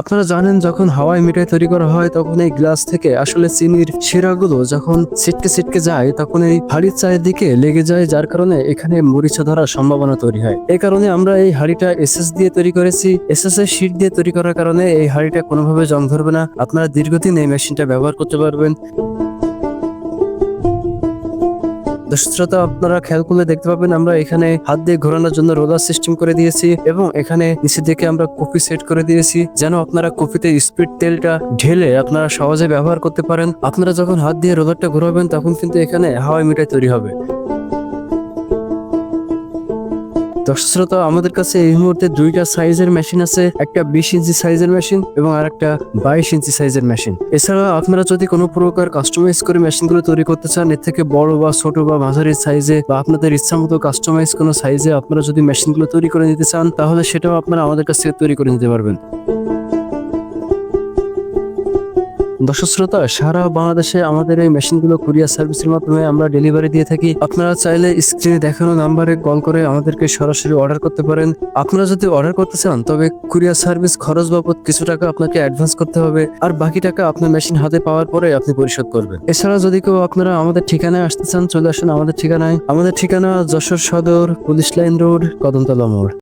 আপনারা জানেন, যখন হাওয়াই মিঠাই তৈরি করা হয়, তখন এই গ্লাস থেকে আসলে চিনির শিরাগুলো যখন ছিটকে ছিটকে যায়, তখন এই হাড়ির চারিদিকে লেগে যায়, যার কারণে এখানে মরিচা ধরার সম্ভাবনা তৈরি হয়। এই কারণে আমরা এই হাড়িটা এসএস দিয়ে তৈরি করেছি। এসএস এর শিট দিয়ে তৈরি করার কারণে এই হাড়িটা কোনোভাবে জং ধরবে না। আপনারা দীর্ঘদিন এই মেশিনটা ব্যবহার করতে পারবেন। দর্শকশ্রোতা আপনারা খেয়াল করলে দেখতে পাবেন, আমরা এখানে হাত দিয়ে ঘোরানোর জন্য রোলার সিস্টেম করে দিয়েছি এবং এখানে নিচে দিকে আমরা কপি সেট করে দিয়েছি যেন আপনারা কপিতে স্পিড তেলটা ঢেলে আপনারা সহজে ব্যবহার করতে পারেন। আপনারা যখন হাত দিয়ে রোলারটা ঘোরাবেন, তখন কিন্তু এখানে হাওয়াই মিঠাই তৈরি হবে। দর্শকশ্রোতা আমাদের কাছে এই মুহূর্তে দুইটা সাইজের মেশিন আছে, একটা বিশ ইঞ্চি সাইজের মেশিন এবং আর একটা বাইশ ইঞ্চি সাইজের মেশিন। এছাড়া আপনারা যদি কোনো প্রকার কাস্টমাইজ করে মেশিনগুলো তৈরি করতে চান, এর থেকে বড় বা ছোট বা মাঝারি সাইজে বা আপনাদের ইচ্ছা মতো কাস্টমাইজ কোনো সাইজে আপনারা যদি মেশিনগুলো তৈরি করে নিতে চান, তাহলে সেটাও আপনারা আমাদের কাছ থেকে তৈরি করে নিতে পারবেন। দর্শক শ্রোতা, সারা বাংলাদেশে আমাদের এই মেশিনগুলো কুরিয়ার সার্ভিসের মাধ্যমে আমরা ডেলিভারি দিয়ে থাকি। আপনারা চাইলে স্ক্রিনে দেখানো নাম্বারে কল করে আমাদেরকে সরাসরি অর্ডার করতে পারেন। আপনারা যদি অর্ডার করতে চান, তবে কুরিয়ার সার্ভিস খরচ বাবদ কিছু টাকা আপনাকে অ্যাডভান্স করতে হবে, আর বাকি টাকা আপনার মেশিন হাতে পাওয়ার পরে আপনি পরিশোধ করবেন। এছাড়া যদি কেউ আপনারা আমাদের ঠিকানায় আসতে চান, চলে আসুন আমাদের ঠিকানায়। আমাদের ঠিকানা যশোর সদর, পুলিশ লাইন রোড, কদমতলা মোড়।